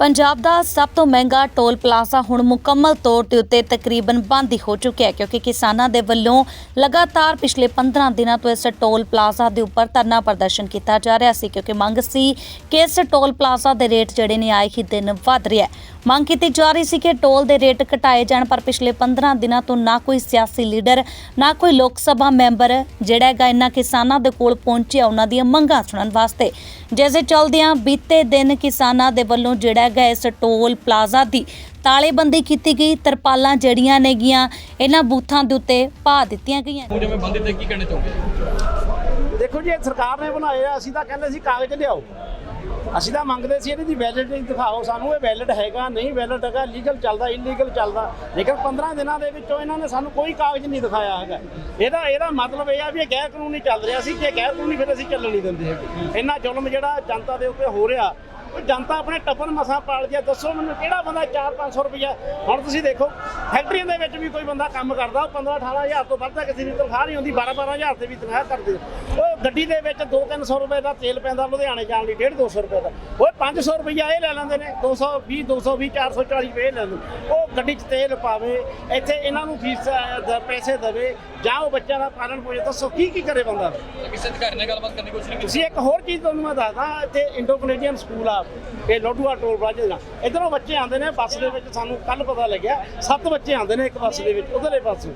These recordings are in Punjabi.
ਪੰਜਾਬ ਦਾ ਸਭ ਤੋਂ ਮਹਿੰਗਾ ਟੋਲ ਪਲਾਜ਼ਾ ਹੁਣ ਮੁਕੰਮਲ ਤੌਰ ਤੇ ਉੱਤੇ ਤਕਰੀਬਨ ਬੰਦ ਹੀ ਹੋ ਚੁੱਕਿਆ ਹੈ, ਕਿਉਂਕਿ ਕਿਸਾਨਾਂ ਦੇ ਵੱਲੋਂ ਲਗਾਤਾਰ ਪਿਛਲੇ 15 ਦਿਨਾਂ ਤੋਂ ਇਸ ਟੋਲ ਪਲਾਜ਼ਾ ਦੇ ਉੱਪਰ ਧਰਨਾ ਪ੍ਰਦਰਸ਼ਨ ਕੀਤਾ ਜਾ ਰਿਹਾ ਸੀ, ਕਿਉਂਕਿ ਮੰਗ ਸੀ ਕਿ ਇਸ ਟੋਲ ਪਲਾਜ਼ਾ ਦੇ ਰੇਟ ਜਿਹੜੇ ਨੇ ਆਏ ਹੀ ਦਿਨ ਵਧ ਰਿਹਾ ਹੈ। ਮੰਗ ਕੀਤੀ ਜਾ ਰਹੀ ਸੀ ਕਿ ਟੋਲ ਦੇ ਰੇਟ ਘਟਾਏ ਜਾਣ ਪਰ ਪਿਛਲੇ 15 ਦਿਨਾਂ ਤੋਂ ਨਾ ਕੋਈ ਸਿਆਸੀ ਲੀਡਰ ਨਾ ਕੋਈ ਲੋਕ ਸਭਾ ਮੈਂਬਰ ਜਿਹੜਾ ਹੈਗਾ ਇਹਨਾਂ ਕਿਸਾਨਾਂ ਦੇ ਕੋਲ ਪਹੁੰਚਿਆ ਉਹਨਾਂ ਦੀਆਂ ਮੰਗਾਂ ਸੁਣਨ ਵਾਸਤੇ। ਜਿਵੇਂ ਚਲਦਿਆਂ ਬੀਤੇ ਦਿਨ ਕਿਸਾਨਾਂ ਦੇ ਵੱਲੋਂ ਜਿਹੜਾ ਹੈਗਾ ਇਸ ਟੋਲ ਪਲਾਜ਼ਾ ਦੀ ਤਾਲੇਬੰਦੀ ਕੀਤੀ ਗਈ। ਤਰਪਾਲਾਂ ਜੜੀਆਂ ਨੇਗੀਆਂ ਇਹਨਾਂ ਬੂਥਾਂ ਦੇ ਉੱਤੇ ਪਾ ਦਿੱਤੀਆਂ ਗਈਆਂ। ਹੁਣ ਜਿਵੇਂ ਬੰਦ ਤੇ ਕੀ ਕਹਿਣਾ ਚਾਹੋਗੇ? ਦੇਖੋ ਜੀ ਇਹ ਸਰਕਾਰ ਨੇ ਬਣਾਏ ਆ ਅਸੀਂ ਤਾਂ ਕਹਿੰਦੇ ਸੀ ਕਾਗਜ਼ ਲਿਆਓ। ਅਸੀਂ ਤਾਂ ਮੰਗਦੇ ਸੀ ਇਹਦੀ ਵੈਲਿਡਿਟੀ ਦਿਖਾਓ ਸਾਨੂੰ, ਇਹ ਵੈਲਿਡ ਹੈਗਾ, ਨਹੀਂ ਵੈਲਿਡ ਹੈਗਾ ਲੀਗਲ ਚੱਲਦਾ ਇਲੀਗਲ ਚੱਲਦਾ। ਲੇਕਿਨ 15 ਦਿਨਾਂ ਦੇ ਵਿੱਚੋਂ ਇਹਨਾਂ ਨੇ ਸਾਨੂੰ ਕੋਈ ਕਾਗਜ਼ ਨਹੀਂ ਦਿਖਾਇਆ ਹੈਗਾ। ਇਹਦਾ ਇਹਦਾ ਮਤਲਬ ਇਹ ਆ ਵੀ ਇਹ ਗੈਰ ਕਾਨੂੰਨੀ ਚੱਲ ਰਿਹਾ ਸੀ, ਜੇ ਗੈਰ ਕਾਨੂੰਨੀ ਫਿਰ ਅਸੀਂ ਚੱਲਣ ਨਹੀਂ ਦਿੰਦੇ ਹੈਗੇ। ਇੰਨਾ ਜ਼ੁਲਮ ਜਿਹੜਾ ਜਨਤਾ ਦੇ ਉੱਤੇ ਹੋ ਰਿਹਾ ਜਨਤਾ ਆਪਣੇ ਟੱਬਰ ਮਸਾਂ ਪਾਲਦੀ ਆ ਦੱਸੋ ਮੈਨੂੰ ਕਿਹੜਾ ਬੰਦਾ 4-500 ਰੁਪਇਆ ਹੁਣ ਤੁਸੀਂ ਦੇਖੋ, ਫੈਕਟਰੀਆਂ ਦੇ ਵਿੱਚ ਵੀ ਕੋਈ ਬੰਦਾ ਕੰਮ ਕਰਦਾ, ਉਹ 15-18000 ਤੋਂ ਵੱਧ ਤਾਂ ਕਿਸੇ ਦੀ ਤਨਖਾਹ ਨਹੀਂ ਹੁੰਦੀ 12-12000 ਤੇ ਵੀ ਤਨਖਾਹ ਕਰਦੇ ਉਹ ਗੱਡੀ ਦੇ ਵਿੱਚ 2-300 ਰੁਪਏ ਦਾ ਤੇਲ ਪੈਂਦਾ, ਲੁਧਿਆਣੇ ਜਾਣ ਲਈ 150-200 ਰੁਪਏ ਦਾ। ਉਹ 500 ਰੁਪਇਆ ਇਹ ਲੈ ਲੈਂਦੇ ਨੇ 220 220 440 ਰੁਪਏ ਇਹ ਲੈ ਲੈਂਦੇ ਗੱਡੀ 'ਚ ਤੇਲ ਪਾਵੇ ਇੱਥੇ ਇਹਨਾਂ ਨੂੰ ਫੀਸ ਅਹ, ਪੈਸੇ ਦੇਵੇ ਜਾਂ ਉਹ ਬੱਚਿਆਂ ਦਾ ਪਾਲਣ ਪੋਸ਼ਣ ਦੱਸੋ ਕੀ ਕੀ ਕਰੇ ਬੰਦਾ? ਕਿਸੇ ਅਧਿਕਾਰੀ ਨਾਲ ਗੱਲਬਾਤ ਕਰਨ ਦੀ ਕੋਸ਼ਿਸ਼ ਨਹੀਂ ਕੀਤੀ ਤੁਸੀਂ ਇੱਕ ਹੋਰ ਚੀਜ਼ ਤੁਹਾਨੂੰ ਮੈਂ ਦੱਸਦਾ ਇੱਥੇ ਇੰਡੋ ਕੈਨੇਡੀਅਨ ਸਕੂਲ ਆ ਇਹ ਲੋਡੂਆ ਟੋਲ ਪਲਾਜ਼ੇ ਦਾ। ਇਧਰੋਂ ਬੱਚੇ ਆਉਂਦੇ ਨੇ ਬੱਸ ਦੇ ਵਿੱਚ ਸਾਨੂੰ ਕੱਲ ਪਤਾ ਲੱਗਿਆ ਸੱਤ ਬੱਚੇ ਆਉਂਦੇ ਨੇ ਇੱਕ ਬੱਸ ਦੇ ਵਿੱਚ ਉਧਰਲੇ ਪਾਸੋਂ।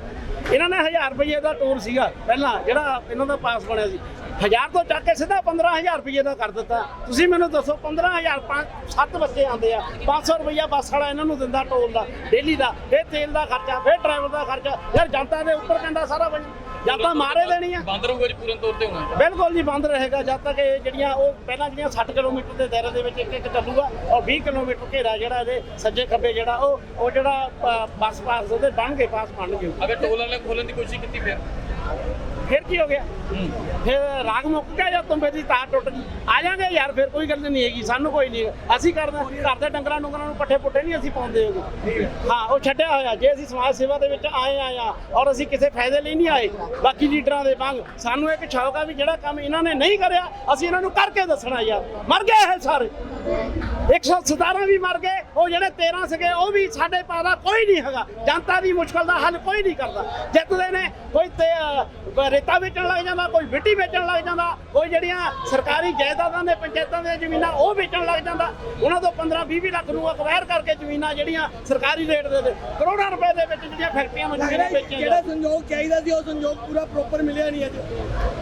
ਇਹਨਾਂ ਨੇ 1000 ਰੁਪਏ ਦਾ ਟੋਲ ਸੀਗਾ ਪਹਿਲਾਂ ਜਿਹੜਾ ਇਹਨਾਂ ਦਾ ਪਾਸ ਬਣਿਆ ਸੀ। 1000 ਤੋਂ ਚੱਕ ਕੇ ਸਿੱਧਾ 15000 ਰੁਪਏ ਦਾ ਕਰ ਦਿੱਤਾ। ਤੁਸੀਂ ਮੈਨੂੰ ਦੱਸੋ 15000 ਪੰਜ ਸੱਤ ਬੱਚੇ ਆਉਂਦੇ ਆ 500 ਰੁਪਇਆ ਬੱਸ ਵਾਲਾ ਇਹਨਾਂ ਨੂੰ ਦਿੰਦਾ ਟੋਲ ਦਾ ਡੇਲੀ ਦਾ ਫਿਰ ਤੇਲ ਦਾ ਖਰਚਾ ਫਿਰ ਡਰਾਈਵਰ ਦਾ ਖਰਚਾ ਯਾਰ ਜਨਤਾ ਦੇ ਉੱਪਰ ਪੈਂਦਾ ਸਾਰਾ ਕੁਝ। ਜਨਤਾ ਮਾਰੇ ਦੇਣੀ ਆ। ਬੰਦ ਰਹੂਗਾ ਜੀ ਪੂਰਨ ਤੌਰ ਤੇ ਹੋਣਾ। ਬਿਲਕੁਲ ਜੀ ਬੰਦ ਰਹੇਗਾ ਜਦ ਤੱਕ ਇਹ ਜਿਹੜੀਆਂ ਉਹ ਪਹਿਲਾਂ ਜਿਹੜੀਆਂ 60 ਕਿਲੋਮੀਟਰ ਦੇ ਦਾਇਰੇ ਦੇ ਵਿੱਚ ਇੱਕ ਇੱਕ ਚੱਲੂਗਾ ਔਰ 20 ਕਿਲੋਮੀਟਰ ਘੇਰਾ ਜਿਹੜਾ ਇਹਦੇ ਸੱਜੇ ਖੱਬੇ ਜਿਹੜਾ ਉਹ ਉਹ ਜਿਹੜਾ ਬੱਸ ਪਾਸ ਉਹਦੇ ਬਣ ਗਏ ਪਾਸ ਬਣ ਗਏ। ਅਗਰ ਟੋਲ ਵਾਲੇ ਖੋਲਣ ਦੀ ਕੋਸ਼ਿਸ਼ ਕੀਤੀ ਫਿਰ? ਫਿਰ ਕੀ ਹੋ ਗਿਆ? ਫਿਰ ਰਾਗ ਮੁੱਕ ਗਿਆ ਜਾਂ ਤੁੰਬੇ ਦੀ ਤਾਰ ਟੁੱਟ ਗਈ। ਆ ਜਾਾਂਗੇ ਯਾਰ, ਫਿਰ ਕੋਈ ਗੱਲ ਨਹੀਂ ਹੈਗੀ, ਸਾਨੂੰ ਕੋਈ ਨਹੀਂ ਅਸੀਂ ਕਰਦੇ ਘਰ ਦੇ ਡੰਗਰਾਂ ਡੁੰਗਰਾਂ ਨੂੰ ਪੱਠੇ ਪੁੱਟੇ ਨਹੀਂ ਅਸੀਂ ਪਾਉਂਦੇ ਹੈਗੇ। ਹਾਂ, ਉਹ ਛੱਡਿਆ ਹੋਇਆ। ਜੇ ਅਸੀਂ ਸਮਾਜ ਸੇਵਾ ਦੇ ਵਿੱਚ ਆਏ ਆਏ ਆ ਔਰ ਅਸੀਂ ਕਿਸੇ ਫਾਇਦੇ ਲਈ ਨਹੀਂ ਆਏ, ਬਾਕੀ ਲੀਡਰਾਂ ਦੇ ਵਾਂਗ, ਸਾਨੂੰ ਇੱਕ ਸ਼ੌਕ ਆ ਵੀ ਜਿਹੜਾ ਕੰਮ ਇਹਨਾਂ ਨੇ ਨਹੀਂ ਕਰਿਆ, ਅਸੀਂ ਇਹਨਾਂ ਨੂੰ ਕਰਕੇ ਦੱਸਣਾ ਯਾਰ। ਮਰ ਗਏ ਇਹ ਸਾਰੇ। 117 ਵੀ ਮਰ ਗਏ ਉਹ ਜਿਹੜੇ 13 ਸੀਗੇ ਉਹ ਵੀ ਸਾਡੇ ਪਾਦਾ ਕੋਈ ਨਹੀਂ ਹੈਗਾ। ਜਨਤਾ ਦੀ ਮੁਸ਼ਕਲ ਦਾ ਹੱਲ ਕੋਈ ਨਹੀਂ ਕਰਦਾ। ਜਿੱਤਦੇ ਨੇ ਕੋਈ ਰੇਤਾ ਵੇਚਣ ਲੱਗ ਜਾਂਦਾ ਕੋਈ ਮਿੱਟੀ ਵੇਚਣ ਲੱਗ ਜਾਂਦਾ ਕੋਈ ਜਿਹੜੀਆਂ ਸਰਕਾਰੀ ਜਾਇਦਾਦਾਂ ਨੇ ਪੰਚਾਇਤਾਂ ਦੀਆਂ ਜ਼ਮੀਨਾਂ ਉਹ ਵੇਚਣ ਲੱਗ ਜਾਂਦਾ। ਉਹਨਾਂ ਤੋਂ 15 20 ਲੱਖ ਨੂੰ ਅਕਵਾਇਰ ਕਰਕੇ ਜ਼ਮੀਨਾਂ ਜਿਹੜੀਆਂ ਸਰਕਾਰੀ ਰੇਟ ਦੇ ਦੇ ਕਰੋੜਾਂ ਰੁਪਏ ਦੇ ਵਿੱਚ ਜਿਹੜੀਆਂ ਫੈਕਟਰੀਆਂ ਨੂੰ ਜ਼ਮੀਨਾਂ ਵੇਚੀਆਂ ਜਿਹੜਾ। ਸੰਯੋਗ ਚਾਹੀਦਾ ਸੀ ਉਹ ਸੰਯੋਗ ਪੂਰਾ ਪ੍ਰੋਪਰ ਮਿਲਿਆ ਨਹੀਂ ਅੱਜ।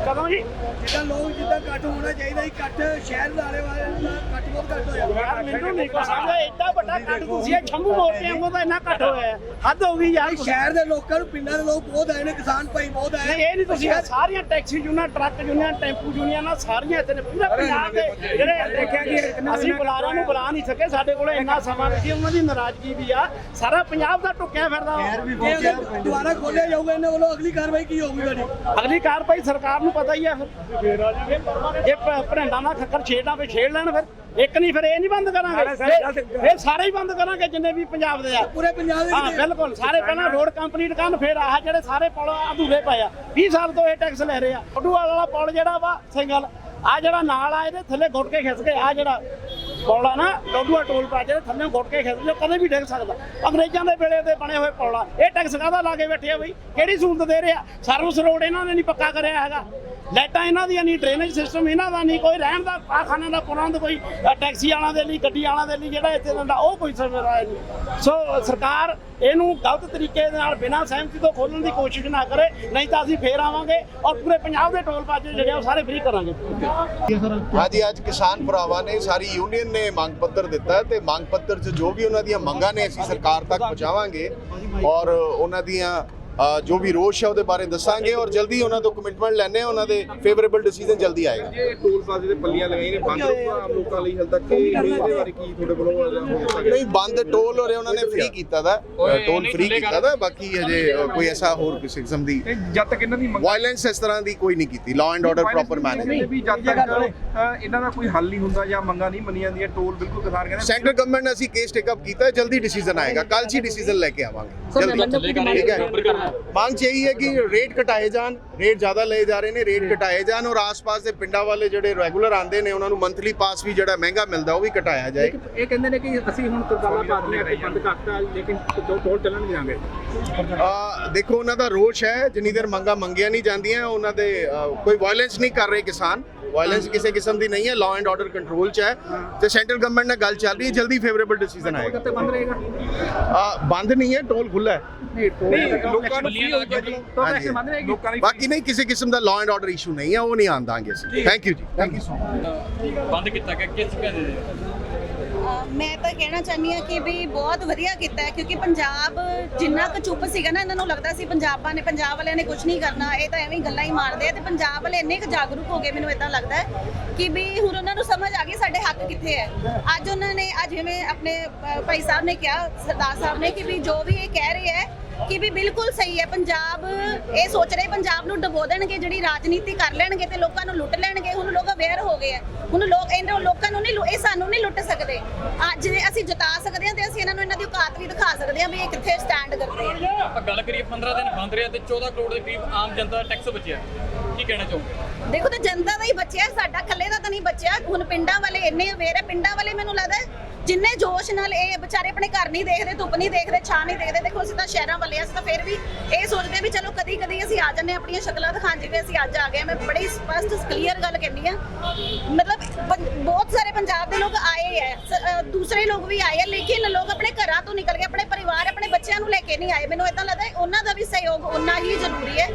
ਕਦੋਂ ਜੀ? ਜਿੱਦਾਂ ਲੋਕ ਜਿੱਦਾਂ ਇਕੱਠ ਹੋਣਾ ਚਾਹੀਦਾ ਸੀ ਇਕੱਠ ਸ਼ਹਿਰ ਦੇ ਆਲੇ ਵਾਲੇ ਦਾ ਘੱਟ ਹੋਇਆ ਯਾਰ ਮੈਨੂੰ ਨਹੀਂ ਸਮਝ ਐਡਾ ਵੱਡਾ ਕੱਟ ਤੁਸੀਂ ਇਹ ਛੰਮੂ ਮੋਰਚੇ ਵਾਂਗੂ ਤਾਂ ਇੰਨਾ ਕੱਟ ਹੋਇਆ। ਹੱਦ ਹੋ ਗਈ ਯਾਰ। ਇਹ ਸ਼ਹਿਰ ਦੇ ਲੋਕਾਂ ਨੂੰ ਪਿੰਡਾਂ ਦੇ ਲੋਕ ਬਹੁਤ ਆਏ ਨੇ ਕਿਸਾਨ ਭਾਈ ਬਹੁਤ ਆਏ ਨਹੀਂ ਇਹ ਨਹੀਂ ਤੁਸੀਂ ਇਹ ਸਾਰੀਆਂ taxi union truck union tempo ਯੂਨੀਅਨਾਂ ਸਾਰੀਆਂ ਇੱਥੇ ਨੇ। ਪੂਰੇ ਪੰਜਾਬ ਦੇ ਜਿਹੜੇ ਦੇਖਿਆ ਕਿ ਅਸੀਂ ਬੁਲਾਰਿਆਂ ਨੂੰ ਬੁਲਾ ਨਹੀਂ ਸਕੇ ਸਾਡੇ ਕੋਲ ਇੰਨਾ ਸਮਾਂ ਨਹੀਂ ਸੀ ਉਹਨਾਂ ਦੀ ਨਾਰਾਜ਼ਗੀ ਵੀ ਆ। ਸਾਰਾ ਪੰਜਾਬ ਦਾ ਟੁੱਕਿਆ ਫਿਰਦਾ ਵਾ। ਜੇ ਅਗਰ ਦੁਬਾਰਾ ਖੋਲਿਆ ਜਾਊਗਾ ਇਹਨਾਂ ਵੱਲੋਂ ਅਗਲੀ ਕਾਰਵਾਈ ਕੀ ਹੋਊਗੀ ਤੁਹਾਡੀ? ਅਗਲੀ ਕਾਰਵਾਈ ਸਰਕਾਰ ਨੂੰ ਪਤਾ ਹੀ ਹੈ ਫਿਰ। ਇਹ ਭਰੰਡਾ ਨਾਲ ਖੱਕਰ ਛੇੜਨਾ ਵੀ ਛੇੜ ਲੈਣ ਫਿਰ। ਇੱਕ ਨਹੀਂ ਫਿਰ ਇਹ ਨਹੀਂ ਬੰਦ ਕਰਾਂਗੇ। ਇਹ- ਇਹ ਸਾਰੇ ਹੀ ਬੰਦ ਕਰਾਂਗੇ ਜਿੰਨੇ ਵੀ ਪੰਜਾਬ ਦੇ ਆ। ਪੂਰੇ ਪੰਜਾਬ ਦੇ ਹਾਂ ਬਿਲਕੁਲ ਸਾਰੇ ਪਹਿਲਾਂ ਰੋਡ ਕੰਪਲੀਟ ਕਰਨ ਫਿਰ ਆਹ ਜਿਹੜੇ ਸਾਰੇ ਪੁਲ ਅਧੂਰੇ ਪਏ ਆ। 20 ਸਾਲ ਤੋਂ ਇਹ ਟੈਕਸ ਲੈ ਰਹੇ ਆ। ਵਾਲਾ ਪੁਲ ਜਿਹੜਾ ਵਾ ਸਿੰਗਲ ਆ ਜਿਹੜਾ ਨਾਲ ਆ ਇਹਦੇ ਥੱਲੇ ਗੁੱਟ ਕੇ ਖਿੱਚ ਕੇ ਆ ਜਿਹੜਾ ਪੁਲ ਨਾ ਲੋਡੂਆ ਟੋਲ ਪਲਾਜ਼ੇ ਥੱਲੇ ਗੁੱਟ ਕੇ ਖਿੱਚ ਕੇ ਕਦੇ ਵੀ ਡਿੱਗ ਸਕਦਾ। ਅੰਗਰੇਜ਼ਾਂ ਦੇ ਵੇਲੇ ਤੇ ਬਣੇ ਹੋਏ ਪੁਲ ਇਹ ਟੈਕਸ ਕਾਹਦਾ ਲਾ ਕੇ ਬੈਠੇ ਆ ਬਈ? ਕਿਹੜੀ ਸਹੂਲਤ ਦੇ ਰਹੇ ਸਰਵਿਸ ਰੋਡ ਇਹਨਾਂ ਨੇ ਨਹੀਂ ਪੱਕਾ ਕਰਿਆ ਹੈਗਾ। ਲਾਈਟਾਂ ਇਹਨਾਂ ਦੀਆਂ ਨਹੀਂ, ਡਰੇਨੇਜ ਸਿਸਟਮ ਇਹਨਾਂ ਦਾ ਨਹੀਂ, ਕੋਈ ਰਹਿਣ ਦਾ ਪਾਖਾਨੇ ਦਾ ਪ੍ਰਬੰਧ ਕੋਈ ਟੈਕਸੀ ਵਾਲਿਆਂ ਦੇ ਲਈ, ਗੱਡੀ ਵਾਲਿਆਂ ਦੇ ਲਈ, ਜਿਹੜਾ ਇੱਥੇ ਦਿੰਦਾ ਉਹ ਕੋਈ ਸਰਵਿਸ ਨਹੀਂ। ਸੋ, ਸਰਕਾਰ ਇਹਨੂੰ ਗਲਤ ਤਰੀਕੇ ਦੇ ਨਾਲ ਬਿਨਾਂ ਸਹਿਮਤੀ ਤੋਂ ਖੋਲਣ ਦੀ ਕੋਸ਼ਿਸ਼ ਨਾ ਕਰੇ, ਨਹੀਂ ਤਾਂ ਅਸੀਂ ਫੇਰ ਆਵਾਂਗੇ ਔਰ ਪੂਰੇ ਪੰਜਾਬ ਦੇ ਟੋਲ ਪਾਜੇ ਜਿਹੜੇ ਉਹ ਸਾਰੇ ਫ੍ਰੀ ਕਰਾਂਗੇ। ਹਾਂਜੀ, ਅੱਜ ਕਿਸਾਨ ਭਰਾਵਾਂ ਨੇ ਸਾਰੀ ਯੂਨੀਅਨ ਨੇ ਮੰਗ ਪੱਤਰ ਦਿੱਤਾ ਤੇ ਮੰਗ ਪੱਤਰ 'ਚ ਜੋ ਵੀ ਉਹਨਾਂ ਦੀਆਂ ਮੰਗਾਂ ਨੇ ਅਸੀਂ ਸਰਕਾਰ ਤੱਕ ਪਹੁੰਚਾਵਾਂਗੇ ਔਰ ਉਹਨਾਂ ਦੀਆਂ ਜੋ ਵੀ ਰੋਸ਼ ਹੈ ਉਹਦੇ ਬਾਰੇ ਦੱਸਾਂਗੇ ਔਰ ਜਲਦੀ ਉਹਨਾਂ ਤੋਂ ਕਮਿਟਮੈਂਟ ਲੈਣੇ ਉਹਨਾਂ ਦੇ ਫੇਵਰੇਬਲ ਡਿਸੀਜਨ ਜਲਦੀ ਆਏਗਾ। ਇਹ ਟੋਲ ਪਲਾਜ਼ੇ ਦੇ ਪੱਲੀਆਂ ਲਗਾਈਆਂ ਨੇ ਬੰਦ ਆਮ ਲੋਕਾਂ ਲਈ ਹਾਲ ਤੱਕ ਇਹ ਇਹਦੇ ਬਾਰੇ ਕੀ ਤੁਹਾਡੇ ਗਿਆ ਨਹੀਂ ਬੰਦ ਟੋਲ ਔਰ ਉਹਨਾਂ ਨੇ ਫ੍ਰੀ ਕੀਤਾ ਦਾ ਟੋਲ ਫ੍ਰੀ ਕੀਤਾ ਦਾ ਬਾਕੀ ਅਜੇ ਕੋਈ ਐਸਾ ਹੋਰ ਕਿਸੇ ਕਿਸਮ ਦੀ ਜਦ ਤੱਕ ਇਹਨਾਂ ਦੀ ਵਾਇਲੈਂਸ ਇਸ ਤਰ੍ਹਾਂ ਦੀ ਕੋਈ ਨਹੀਂ ਕੀਤੀ law and order proper manage ਵੀ ਜਦ ਤੱਕ ਇਹਨਾਂ ਦਾ ਕੋਈ ਹੱਲ ਨਹੀਂ ਹੁੰਦਾ ਜਾਂ ਮੰਗਾਂ ਨਹੀਂ ਮੰਨੀਆਂ ਜਾਂਦੀਆਂ ਟੋਲ ਬਿਲਕੁਲ ਕਿਸਾਨ ਕਹਿੰਦੇ ਸੈਂਟਰ ਗਵਰਨਮੈਂਟ ਨੇ ਅਸੀਂ ਕੇਸ ਟੇਕ ਅਪ ਕੀਤਾ ਜਲਦੀ ਡਿਸੀਜਨ ਆਏਗਾ ਕੱਲ ਡਿਸੀਜਨ ਲੈ ਕੇ ਆਵਾਂਗੇ ਜਲਦੀ। ਠੀਕ ਹੈ? ਮੰਗ 'ਚ ਇਹੀ ਹੈ ਕਿ ਰੇਟ ਘਟਾਏ ਜਾਣ ਰੇਟ ਜ਼ਿਆਦਾ ਲਏ ਜਾ ਰਹੇ ਨੇ ਰੇਟ ਘਟਾਏ ਜਾਣ ਔਰ ਆਸ-ਪਾਸ ਦੇ ਪਿੰਡਾਂ ਵਾਲੇ ਜਿਹੜੇ ਰੈਗੂਲਰ ਆਉਂਦੇ ਨੇ ਉਹਨਾਂ ਨੂੰ ਮੰਥਲੀ ਪਾਸ ਵੀ ਜਿਹੜਾ ਮਹਿੰਗਾ ਮਿਲਦਾ ਉਹ ਵੀ ਘਟਾਇਆ ਜਾਏ। ਇਹ ਕਹਿੰਦੇ ਨੇ ਕਿ ਅਸੀਂ ਹੁਣ ਤਰਕਾਲਾ ਪਾਤੀਆਂ ਤੇ ਬੰਦ ਕਰਤਾ ਲੇਕਿਨ ਟੋਲ ਚੱਲਣ ਨਹੀਂ ਜਾਗੇ ਅ, ਦੇਖੋ ਉਹਨਾਂ ਦਾ ਰੋਸ਼ ਹੈ ਜਿੰਨੀ ਦੇਰ ਮੰਗਾ ਮੰਗੀਆਂ ਨਹੀਂ ਜਾਂਦੀਆਂ ਉਹਨਾਂ ਦੇ ਕੋਈ ਵਾਇਲੈਂਸ ਨਹੀਂ ਕਰ ਰਹੇ ਕਿਸਾਨ। ਵਾਇਲੈਂਸ ਕਿਸੇ ਕਿਸਮ ਦੀ ਨਹੀਂ ਹੈ ਲਾਅ ਐਂਡ ਆਰਡਰ ਕੰਟਰੋਲ 'ਚ ਹੈ ਤੇ ਸੈਂਟਰਲ ਗਵਰਨਮੈਂਟ ਨਾਲ ਗੱਲ ਚੱਲ ਰਹੀ ਹੈ ਜਲਦੀ ਫੇਵਰੇਬਲ ਡਿਸੀਜਨ ਆਏਗਾ। ਤੇ ਬੰਦ ਰਹੇਗਾ? ਅ, ਬੰਦ ਨਹੀਂ ਹੈ ਟੋਲ ਖੁੱਲਾ ਹੈ। ਨਹੀਂ ਟੋਲ ਲੋਕਾਂ ਨੂੰ ਬਾਕੀ ਨਹੀਂ ਕਿਸੇ ਕਿਸਮ ਦਾ ਲਾਅ ਐਂਡ ਆਰਡਰ ਇਸ਼ੂ ਨਹੀਂ ਹੈ ਉਹ ਨਹੀਂ ਆਉਣ ਦਾਂਗੇ ਅਸੀਂ। ਥੈਂਕ ਯੂ ਜੀ। ਥੈਂਕ ਯੂ ਸੋ ਮਚ ਬੰਦ ਕੀਤਾ ਗਿਆ ਕਿਸ ਦੇ ਅਹ ਮੈਂ ਤਾਂ ਕਹਿਣਾ ਚਾਹੁੰਦੀ ਹਾਂ ਕਿ ਵੀ ਬਹੁਤ ਵਧੀਆ ਕੀਤਾ ਹੈ, ਕਿਉਂਕਿ ਪੰਜਾਬ ਜਿੰਨਾ ਕੁ ਚੁੱਪ ਸੀਗਾ ਨਾ, ਇਹਨਾਂ ਨੂੰ ਲੱਗਦਾ ਸੀ ਪੰਜਾਬਾਂ ਨੇ, ਪੰਜਾਬ ਵਾਲਿਆਂ ਨੇ ਕੁਝ ਨਹੀਂ ਕਰਨਾ, ਇਹ ਤਾਂ ਐਵੇਂ ਹੀ ਗੱਲਾਂ ਹੀ ਮਾਰਦੇ ਆ ਤੇ ਪੰਜਾਬ ਵਾਲੇ ਇੰਨੇ ਕੁ ਜਾਗਰੂਕ ਹੋ ਗਏ, ਮੈਨੂੰ ਇਦਾਂ ਲੱਗਦਾ ਹੈ ਕਿ ਵੀ ਹੁਣ ਉਹਨਾਂ ਨੂੰ ਸਮਝ ਆ ਗਈ ਸਾਡੇ ਹੱਕ ਕਿੱਥੇ ਹੈ। ਅੱਜ ਉਹਨਾਂ ਨੇ, ਅੱਜ ਜਿਵੇਂ ਆਪਣੇ ਭਾਈ ਸਾਹਿਬ ਨੇ ਕਿਹਾ, ਸਰਦਾਰ ਸਾਹਿਬ ਨੇ ਕਿ ਵੀ ਜੋ ਵੀ ਇਹ ਕਹਿ ਰਹੇ ਹੈ ਕਿ ਵੀ ਬਿਲਕੁਲ ਸਹੀ ਹੈ ਪੰਜਾਬ ਇਹ ਸੋਚ ਰਹੇ ਪੰਜਾਬ ਨੂੰ ਡਬੋ ਦੇਣਗੇ ਜਿਹੜੀ ਰਾਜਨੀਤੀ ਕਰ ਲੈਣਗੇ ਤੇ ਲੋਕਾਂ ਨੂੰ ਲੁੱਟ ਲੈਣਗੇ ਹੁਣ ਲੋਕ ਅਵੇਅਰ ਹੋ ਗਏ ਆ ਹੁਣ ਲੋਕ ਇਹਨਾਂ ਲੋਕਾਂ ਨੂੰ ਨਹੀਂ ਇਹ ਸਾਨੂੰ ਨਹੀਂ ਲੁੱਟ ਸਕਦੇ। ਅੱਜ ਅਸੀਂ ਜਿਤਾ ਸਕਦੇ ਹਾਂ ਤੇ ਅਸੀਂ ਇਹਨਾਂ ਨੂੰ ਇਹਨਾਂ ਦੀ ਔਕਾਤ ਵੀ ਦਿਖਾ ਸਕਦੇ ਹਾਂ ਵੀ ਇਹ ਕਿੱਥੇ ਸਟੈਂਡ ਕਰਦੇ ਆ ਆਪਾਂ ਗੱਲ ਕਰੀਏ 15 ਦਿਨ ਬੰਦ ਰਿਹਾ ਤੇ 14 ਕਰੋੜ ਦੇ ਕਰੀਬ ਆਮ ਜਨਤਾ ਟੈਕਸ ਬਚਿਆ। ਕੀ ਕਹਿਣਾ ਚਾਹੋਗੇ? ਦੇਖੋ ਤੇ ਜਨਤਾ ਦਾ ਹੀ ਬਚਿਆ ਸਾਡਾ ਇਕੱਲੇ ਦਾ ਤਾਂ ਨਹੀਂ ਬਚਿਆ। ਹੁਣ ਪਿੰਡਾਂ ਵਾਲੇ ਇੰਨੇ ਅਵੇਅਰ ਹੈ ਪਿੰਡਾਂ ਵਾਲੇ ਮੈਨੂੰ ਲੱਗਦਾ ਜਿੰਨੇ ਜੋਸ਼ ਨਾਲ ਇਹ ਵਿਚਾਰੇ ਆਪਣੇ ਘਰ ਨਹੀਂ ਦੇਖਦੇ, ਧੁੱਪ ਨਹੀਂ ਦੇਖਦੇ, ਛਾਂ ਨਹੀਂ ਦੇਖਦੇ, ਦੇਖੋ ਅਸੀਂ ਤਾਂ ਸ਼ਹਿਰਾਂ ਵਾਲੇ ਆ ਅਸੀਂ ਤਾਂ ਫਿਰ ਵੀ ਇਹ ਸੋਚਦੇ ਵੀ ਚਲੋ ਕਦੀ ਕਦੀ ਅਸੀਂ ਆ ਜਾਂਦੇ ਆਪਣੀਆਂ ਸ਼ਕਲਾਂ ਦਿਖਾਉਣ, ਜਿਵੇਂ ਅਸੀਂ ਅੱਜ ਆ ਗਏ ਮੈਂ ਬੜੀ ਸਪਸ਼ਟ ਕਲੀਅਰ ਗੱਲ ਕਹਿੰਦੀ ਆ ਮਤਲਬ ਬਹੁਤ ਸਾਰੇ ਪੰਜਾਬ ਦੇ ਲੋਕ ਆਏ ਹੈ ਦੂਸਰੇ ਲੋਕ ਵੀ ਆਏ ਹੈ ਲੇਕਿਨ ਲੋਕ ਆਪਣੇ ਘਰਾਂ ਤੋਂ ਨਿਕਲ ਕੇ ਆਪਣੇ ਪਰਿਵਾਰ, ਆਪਣੇ ਬੱਚਿਆਂ ਨੂੰ ਲੈ ਕੇ ਨਹੀਂ ਆਏ। ਮੈਨੂੰ ਇਦਾਂ ਲੱਗਦਾ ਉਹਨਾਂ ਦਾ ਵੀ ਸਹਿਯੋਗ ਉਨਾ ਹੀ ਜ਼ਰੂਰੀ ਹੈ।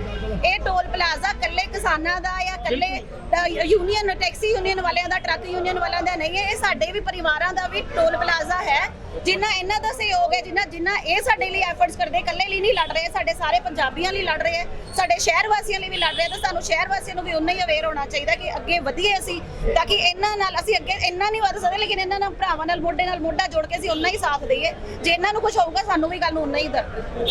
ਇਹ ਟੋਲ ਪਲਾਜ਼ਾ ਇਕੱਲੇ ਕਿਸਾਨਾਂ ਦਾ ਜਾਂ ਇਕੱਲੇ ਯੂਨੀਅਨ ਟੈਕਸੀ ਯੂਨੀਅਨ ਵਾਲਿਆਂ ਦਾ ਟਰੱਕ ਯੂਨੀਅਨ ਵਾਲਿਆਂ ਦਾ ਨਹੀਂ ਹੈ ਇਹ ਸਾਡੇ ਵੀ ਪਰਿਵਾਰਾਂ ਦਾ ਵੀ ਟੋਲ ਪਲਾਜ਼ਾ ਹੈ। ਜਿੰਨਾ ਇਹਨਾਂ ਦਾ ਸਹਿਯੋਗ ਹੈ ਜਿੰਨਾ ਜਿੰਨਾ ਇਹ ਸਾਡੇ ਲਈ ਐਫਰਟਸ ਕਰਦੇ ਇਕੱਲੇ ਲਈ ਨਹੀਂ ਲੜ ਰਹੇ ਸਾਡੇ ਸਾਰੇ ਪੰਜਾਬੀਆਂ ਲਈ ਲੜ ਰਹੇ ਹੈ ਸਾਡੇ ਸ਼ਹਿਰ ਵਾਸੀਆਂ ਲਈ ਵੀ ਲੜ ਰਹੇ ਤਾਂ ਸਾਨੂੰ ਸ਼ਹਿਰ ਵਾਸੀਆਂ ਨੂੰ ਵੀ ਉਨਾ ਹੀ ਅਵੇਅਰ ਹੋਣਾ ਚਾਹੀਦਾ ਕਿ ਅੱਗੇ ਵਧੀਏ ਅਸੀਂ ਤਾਂ ਕਿ ਇਹਨਾਂ ਨਾਲ ਅਸੀਂ ਅੱਗੇ ਇੰਨਾ ਨਹੀਂ ਵਧ ਸਕਦੇ ਲੇਕਿਨ ਇਹਨਾਂ ਨਾਲ ਭਰਾਵਾਂ ਨਾਲ ਮੋਢੇ ਨਾਲ ਮੋਢਾ ਜੋੜ ਕੇ ਅਸੀਂ ਉਨਾ ਹੀ ਸਾਥ ਦਈਏ। ਜੇ ਇਹਨਾਂ ਨੂੰ ਕੁਝ ਹੋਊਗਾ ਸਾਨੂੰ ਵੀ ਕੱਲ ਨੂੰ ਉਨਾ ਹੀ ਦਰਦ